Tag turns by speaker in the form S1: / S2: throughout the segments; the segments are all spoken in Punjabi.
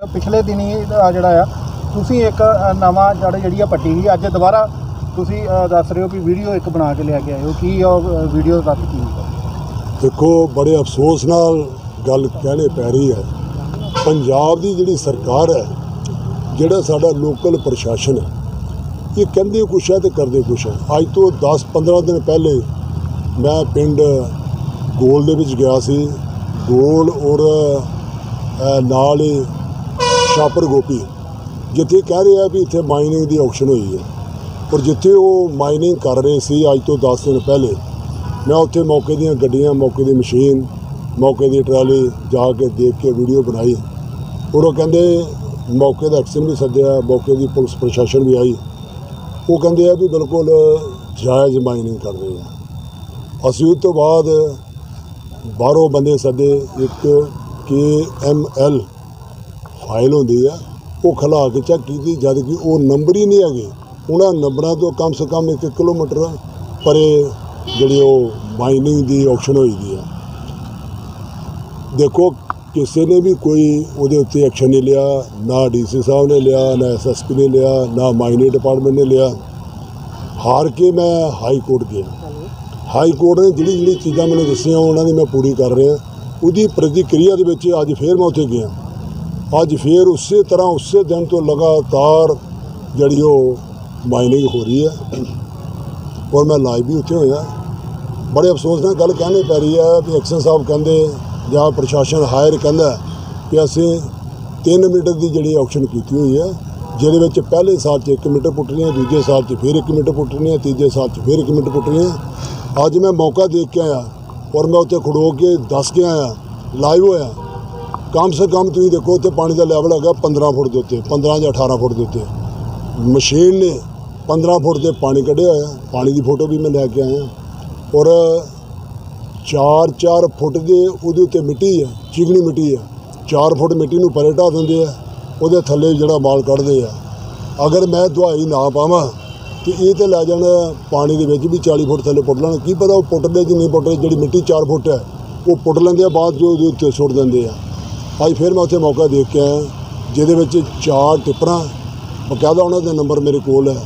S1: ਪਿਛਲੇ ਦਿਨੀ ਜਿਹੜਾ ਆ, ਤੁਸੀਂ ਇੱਕ ਨਵਾਂ ਜੜ ਜਿਹੜੀ ਆ ਪੱਟੀ ਸੀ, ਅੱਜ ਦੁਬਾਰਾ ਤੁਸੀਂ ਦੱਸ ਰਹੇ ਹੋ ਕਿ ਵੀਡੀਓ ਇੱਕ ਬਣਾ ਕੇ ਲਿਆ ਕੇ ਆਏ ਹੋ, ਕੀ ਉਹ ਵੀਡੀਓ ਦਾ ਕੀ
S2: ਦੇਖੋ, ਬੜੇ ਅਫਸੋਸ ਨਾਲ ਗੱਲ ਕਹਿਣੇ ਪੈ ਰਹੀ ਹੈ। ਪੰਜਾਬ ਦੀ ਜਿਹੜੀ ਸਰਕਾਰ ਹੈ, ਜਿਹੜਾ ਸਾਡਾ ਲੋਕਲ ਪ੍ਰਸ਼ਾਸਨ ਹੈ, ਇਹ ਕਹਿੰਦੇ ਕੁਛ ਹੈ ਤੇ ਕਰਦੇ ਕੁਛ ਹੈ। ਅੱਜ ਤੋਂ 10-15 ਦਿਨ ਪਹਿਲੇ ਮੈਂ ਪਿੰਡ ਗੋਲ ਦੇ ਵਿੱਚ ਗਿਆ ਸੀ। ਗੋਲ ਔਰ ਨਾਲ ਹੀ ਸ਼ਾਪਰ ਗੋਪੀ, ਜਿੱਥੇ ਕਹਿ ਰਹੇ ਆ ਵੀ ਇੱਥੇ ਮਾਈਨਿੰਗ ਦੀ ਆਕਸ਼ਨ ਹੋਈ ਹੈ। ਔਰ ਜਿੱਥੇ ਉਹ ਮਾਈਨਿੰਗ ਕਰ ਰਹੇ ਸੀ ਅੱਜ ਤੋਂ 10 ਦਿਨ ਪਹਿਲੇ, ਮੈਂ ਉੱਥੇ ਮੌਕੇ ਦੀਆਂ ਗੱਡੀਆਂ, ਮੌਕੇ ਦੀ ਮਸ਼ੀਨ, ਮੌਕੇ ਦੀ ਟਰਾਲੀ ਜਾ ਕੇ ਦੇਖ ਕੇ ਵੀਡੀਓ ਬਣਾਈ। ਔਰ ਉਹ ਕਹਿੰਦੇ ਮੌਕੇ ਦਾ ਐਕਸ਼ਨ ਵੀ ਸੱਦਿਆ, ਮੌਕੇ ਦੀ ਪੁਲਿਸ ਪ੍ਰਸ਼ਾਸਨ ਵੀ ਆਈ। ਉਹ ਕਹਿੰਦੇ ਆ ਵੀ ਬਿਲਕੁਲ ਜਾਇਜ਼ ਮਾਈਨਿੰਗ ਕਰ ਰਹੇ ਆ। ਅਸੀਂ ਉਸ ਤੋਂ ਬਾਅਦ ਬਾਹਰੋਂ ਬੰਦੇ ਸੱਦੇ ਇੱਕ ਕੇ ਐਮ ਐਲ ਫਾਈਲ ਹੁੰਦੀ ਆ, ਉਹ ਖਲਾ ਕੇ ਚੈੱਕ ਕੀਤੀ, ਜਦ ਕਿ ਉਹ ਨੰਬਰ ਹੀ ਨਹੀਂ ਹੈਗੇ। ਉਹਨਾਂ ਨੰਬਰਾਂ ਤੋਂ ਕਮ ਸੇ ਕਮ 1 ਕਿਲੋਮੀਟਰ ਪਰੇ ਜਿਹੜੀ ਉਹ ਮਾਈਨਿੰਗ ਦੀ ਆਕਸ਼ਨ ਹੋਈ ਦੀ ਆ। ਦੇਖੋ, ਕਿਸੇ ਨੇ ਵੀ ਕੋਈ ਉਹਦੇ ਉੱਤੇ ਐਕਸ਼ਨ ਨਹੀਂ ਲਿਆ, ਨਾ ਡੀਸੀ ਸਾਹਿਬ ਨੇ ਲਿਆ, ਨਾ ਐਸਐਸਪੀ ਨੇ ਲਿਆ, ਨਾ ਮਾਈਨਿੰਗ ਡਿਪਾਰਟਮੈਂਟ ਨੇ ਲਿਆ। ਹਾਰ ਕੇ ਮੈਂ ਹਾਈ ਕੋਰਟ ਗਿਆ। ਹਾਈ ਕੋਰਟ ਨੇ ਜਿਹੜੀ ਜਿਹੜੀ ਚੀਜ਼ਾਂ ਮੈਨੂੰ ਦੱਸੀਆਂ, ਉਹਨਾਂ ਦੀ ਮੈਂ ਪੂਰੀ ਕਰ ਰਿਹਾ। ਉਹਦੀ ਪ੍ਰਤੀਕਿਰਿਆ ਦੇ ਵਿੱਚ ਅੱਜ ਫੇਰ ਮੈਂ ਉੱਥੇ ਗਿਆ। ਅੱਜ ਫੇਰ ਉਸੇ ਤਰ੍ਹਾਂ ਉਸੇ ਦਿਨ ਤੋਂ ਲਗਾਤਾਰ ਜਿਹੜੀ ਉਹ ਮਾਈਨਿੰਗ ਹੋ ਰਹੀ ਹੈ। ਔਰ ਮੈਂ ਲਾਈਵ ਵੀ ਉੱਥੇ ਹੋਇਆ। ਬੜੇ ਅਫਸੋਸ ਨਾਲ ਗੱਲ ਕਹਿਣੀ ਪੈ ਰਹੀ ਹੈ ਵੀ ਐਕਸ਼ਨ ਸਾਹਿਬ ਕਹਿੰਦੇ ਜਾਂ ਪ੍ਰਸ਼ਾਸਨ ਹਾਇਰ ਕਹਿੰਦਾ ਕਿ ਅਸੀਂ 3 ਮੀਟਰ ਦੀ ਜਿਹੜੀ ਆਕਸ਼ਨ ਕੀਤੀ ਹੋਈ ਹੈ, ਜਿਹਦੇ ਵਿੱਚ ਪਹਿਲੇ ਸਾਲ 'ਚ 1 ਮੀਟਰ ਹੈ, ਦੂਜੇ ਸਾਲ 'ਚ ਫਿਰ 1 ਮੀਟਰ ਹੈ, ਤੀਜੇ ਸਾਲ 'ਚ ਫਿਰ 1 ਮੀਟਰ ਹੈ। ਅੱਜ ਮੈਂ ਮੌਕਾ ਦੇਖ ਕੇ ਆਇਆ ਔਰ ਮੈਂ ਉੱਥੇ ਖੜੋ ਕੇ ਦੱਸ ਕੇ ਆਇਆ ਲਾਈਵ ਹੋਇਆ। ਕਮ ਸੇ ਕਮ ਤੁਸੀਂ ਦੇਖੋ ਉੱਥੇ ਪਾਣੀ ਦਾ ਲੈਵਲ ਹੈਗਾ 15 ਫੁੱਟ ਦੇ ਉੱਤੇ 15 ਜਾਂ 18 ਫੁੱਟ ਦੇ ਉੱਤੇ। ਮਸ਼ੀਨ ਨੇ 15 ਫੁੱਟ ਤੇ ਪਾਣੀ ਕੱਢਿਆ ਹੋਇਆ। ਪਾਣੀ ਦੀ ਫੋਟੋ ਵੀ ਮੈਂ ਲੈ ਕੇ ਆਇਆ। ਔਰ 4-4 ਫੁੱਟ ਦੇ ਉਹਦੇ ਉੱਤੇ ਮਿੱਟੀ ਹੈ, ਚੀਕਣੀ ਮਿੱਟੀ ਹੈ। 4 ਫੁੱਟ ਮਿੱਟੀ ਨੂੰ ਪਰੇ ਢਾਹ ਦਿੰਦੇ ਆ, ਉਹਦੇ ਥੱਲੇ ਜਿਹੜਾ ਮਾਲ ਕੱਢਦੇ ਆ। ਅਗਰ ਮੈਂ ਦਵਾਈ ਨਾ ਪਾਵਾਂ ਤੇ ਇਹ ਤੇ ਲੈ ਜਾਣ ਪਾਣੀ ਦੇ ਵਿੱਚ ਵੀ 40 ਫੁੱਟ ਥੱਲੇ ਪੁੱਟ ਲੈਣ। ਕੀ ਪਤਾ ਉਹ ਪੁੱਟਦੇ ਕਿ ਨਹੀਂ ਪੁੱਟਦੇ ਜਿਹੜੀ ਮਿੱਟੀ 4 ਫੁੱਟ ਹੈ, ਉਹ ਪੁੱਟ ਲੈਂਦੇ ਆ, ਬਾਅਦ ਜੋ ਉਹਦੇ ਉੱਤੇ ਸੁੱਟ ਦਿੰਦੇ ਆ। ਅੱਜ ਫਿਰ ਮੈਂ ਉੱਥੇ ਮੌਕਾ ਦੇਖ ਕੇ ਆਇਆ, ਜਿਹਦੇ ਵਿੱਚ ਚਾਰ ਟਿੱਪਰਾਂ, ਬਕਾਇਦਾ ਉਹਨਾਂ ਦੇ ਨੰਬਰ ਮੇਰੇ ਕੋਲ ਹੈ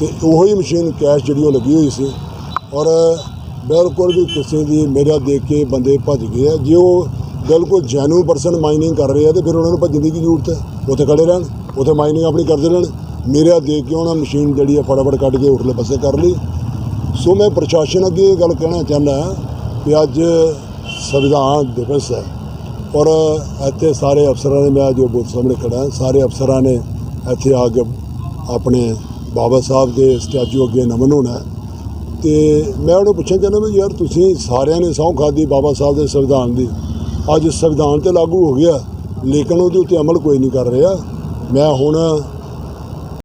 S2: ਤੇ ਉਹੀ ਮਸ਼ੀਨ ਕੈਸ਼ ਜਿਹੜੀ ਉਹ ਲੱਗੀ ਹੋਈ ਸੀ ਔਰ ਬਿਲਕੁਲ ਵੀ ਕਿਸੇ ਦੀ ਮੇਰਾ ਦੇਖ ਕੇ ਬੰਦੇ ਭੱਜ ਗਏ ਆ। ਜੇ ਉਹ ਬਿਲਕੁਲ ਜੈਨੂਨ ਪਰਸਨ ਮਾਈਨਿੰਗ ਕਰ ਰਹੇ ਆ ਤੇ ਫਿਰ ਉਹਨਾਂ ਨੂੰ ਭੱਜਣ ਦੀ ਕੀ ਜ਼ਰੂਰਤ ਹੈ? ਉੱਥੇ ਖੜੇ ਰਹਿਣ, ਉੱਥੇ ਮਾਈਨਿੰਗ ਆਪਣੀ ਕਰਦੇ ਰਹਿਣ। ਮੇਰਾ ਦੇਖ ਕੇ ਉਹਨਾਂ ਮਸ਼ੀਨ ਜਿਹੜੀ ਆ ਫਟਾਫਟ ਕੱਢ ਕੇ ਉਰਲੇ ਪਾਸੇ ਕਰ ਲਈ। ਸੋ ਮੈਂ ਪ੍ਰਸ਼ਾਸਨ ਅੱਗੇ ਇਹ ਗੱਲ ਕਹਿਣਾ ਚਾਹੁੰਦਾ ਕਿ ਅੱਜ ਸੰਵਿਧਾਨ ਦਿਵਸ ਹੈ। ਔਰ ਇੱਥੇ ਸਾਰੇ ਅਫਸਰਾਂ ਨੇ ਮੈਂ ਜੋ ਬੂਥ ਸਾਹਮਣੇ ਖੜਾ ਸਾਰੇ ਅਫਸਰਾਂ ਨੇ ਇੱਥੇ ਆ ਕੇ ਆਪਣੇ ਬਾਬਾ ਸਾਹਿਬ ਦੇ ਸਟੈਚੂ ਅੱਗੇ ਨਮਨ ਹੋਣਾ ਹੈ। ਤੇ ਮੈਂ ਉਹਨੂੰ ਪੁੱਛਣਾ ਚਾਹੁੰਦਾ ਵੀ ਯਾਰ ਤੁਸੀਂ ਸਾਰਿਆਂ ਨੇ ਸਹੁੰ ਖਾਦੀ ਬਾਬਾ ਸਾਹਿਬ ਦੇ ਸੰਵਿਧਾਨ ਦੀ ਅੱਜ ਸੰਵਿਧਾਨ ਤੇ ਲਾਗੂ ਹੋ ਗਿਆ, ਲੇਕਿਨ ਉਹਦੇ ਉੱਤੇ ਅਮਲ ਕੋਈ ਨਹੀਂ ਕਰ ਰਿਹਾ ਮੈਂ ਹੁਣ